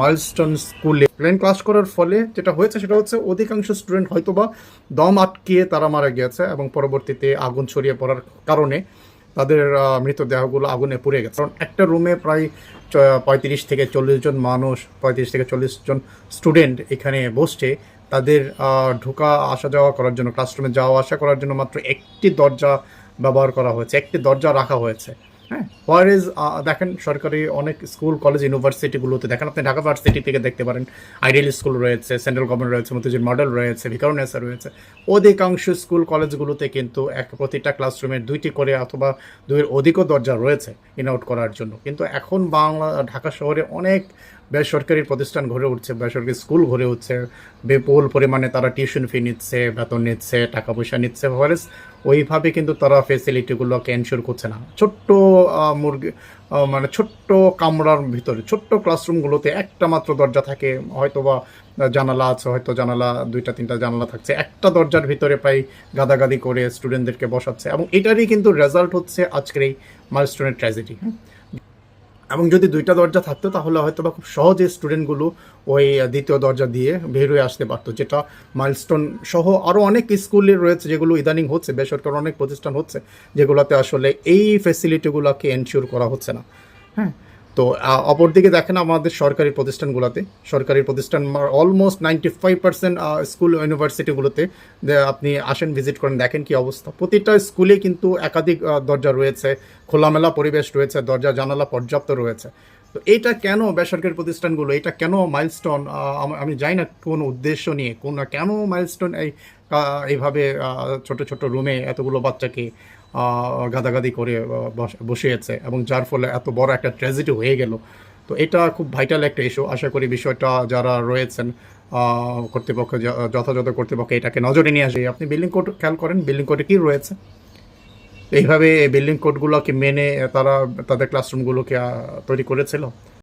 Milestone স্কুলে plane class করার ফলে যেটা হয়েছে সেটা হচ্ছে অধিকাংশ স্টুডেন্ট হয়তোবা দম আটকিয়ে তারা মারা গিয়েছে এবং পরবর্তীতে আগুন ছড়িয়ে পড়ার কারণে তাদের মৃতদেহগুলো আগুনে পুড়ে গেছে। কারণ একটা রুমে প্রায় পঁয়ত্রিশ থেকে চল্লিশ জন মানুষ, পঁয়ত্রিশ থেকে চল্লিশ জন স্টুডেন্ট এখানে বসছে। তাদের ঢোকা, আসা যাওয়া করার জন্য ক্লাসরুমে যাওয়া, আসা করার জন্য মাত্র একটি দরজা ব্যবহার করা হয়েছে। একটি দরজা রাখা হয়েছে। হ্যাঁ? ওয়ারেজ দেখেন সরকারি অনেক স্কুল কলেজ ইউনিভার্সিটিগুলোতে দেখেন আপনি ঢাকা ভার্সিটি থেকে দেখতে পারেন, আইডিয়াল স্কুল রয়েছে, সেন্ট্রাল গভর্নমেন্ট রয়েছে, মতিঝিল মডেল রয়েছে ভিকারুনেসা রয়েছে। অধিকাংশ স্কুল কলেজগুলোতে কিন্তু এক প্রতিটা ক্লাসরুমে দুইটি করে অথবা দুইয়ের অধিকও দরজা রয়েছে ইন আউট করার জন্য। কিন্তু এখন বাংলা, ঢাকা শহরে অনেক বেসরকারি প্রতিষ্ঠান গড়ে উঠছে, বেসরকারি স্কুল গড়ে উঠছে, বিপুল পরিমাণে তারা টিউশন ফি নিচ্ছে, বেতন নিচ্ছে, টাকা পয়সা নিচ্ছে। ফরেস ওইভাবে কিন্তু তারা ফেসিলিটিগুলোকে এনশোর করছে না। ছোট্ট মুরগি মানে ছোট্ট কামরার ভিতরে, ছোট্ট ক্লাসরুমগুলোতে একটা মাত্র দরজা থাকে হয়তো বা জানালা আছে, হয়তো জানালা, দুইটা, তিনটা জানালা থাকছে। একটা দরজার ভিতরে প্রায় গাদাগাদি করে স্টুডেন্টদেরকে বসাচ্ছে এবং এটারই কিন্তু রেজাল্ট হচ্ছে আজকের এই মাইলস্টোনের ট্র্যাজেডি হ্যাঁ এবং যদি দুইটা দরজা থাকতো, তাহলে হয়তো বা খুব সহজে স্টুডেন্টগুলো ওই দ্বিতীয় দরজা দিয়ে বের হয়ে আসতে পারতো, যেটা মাইলস্টোন সহ আরও অনেক স্কুলে রয়েছে যেগুলো ইদানিং হচ্ছে, বেসরকারি অনেক প্রতিষ্ঠান হচ্ছে, যেগুলোতে আসলে এই ফেসিলিটিগুলোকে এনশিওর করা হচ্ছে না। হ্যাঁ? তো অপরদিকে দেখেন আমাদের সরকারি প্রতিষ্ঠানগুলোতে, সরকারি প্রতিষ্ঠান almost ninety five percent school ইউনিভার্সিটিগুলোতে আপনি আসেন ভিজিট করেন, দেখেন কি অবস্থা। প্রতিটা স্কুলে কিন্তু একাধিক দরজা রয়েছে, খোলামেলা পরিবেশ রয়েছে দরজা জানালা পর্যাপ্ত রয়েছে। তো এটা কেন বেসরকারি প্রতিষ্ঠানগুলো, এটা কেন মাইলস্টোন আমি জানি না কোন উদ্দেশ্য নিয়ে, কোন, কেন মাইলস্টোন এই এইভাবে ছোট ছোট রুমে এতগুলো বাচ্চাকে গাদাগাদি করে বস- বসিয়েছে এবং যার ফলে এত বড় একটা ট্র্যাজেডি হয়ে গেল। তো এটা খুব ভাইটাল একটা ইস্যু আশা করি বিষয়টা যারা রয়েছেন কর্তৃপক্ষ, যথাযথ কর্তৃপক্ষ এটাকে নজরে নিয়ে আসে। আপনি বিল্ডিং কোড খেয়াল করেন বিল্ডিং কোডে কি রয়েছে? এইভাবে বিল্ডিং কোডগুলোকে মেনে তারা তাদের ক্লাসরুমগুলোকে তৈরি করেছিল।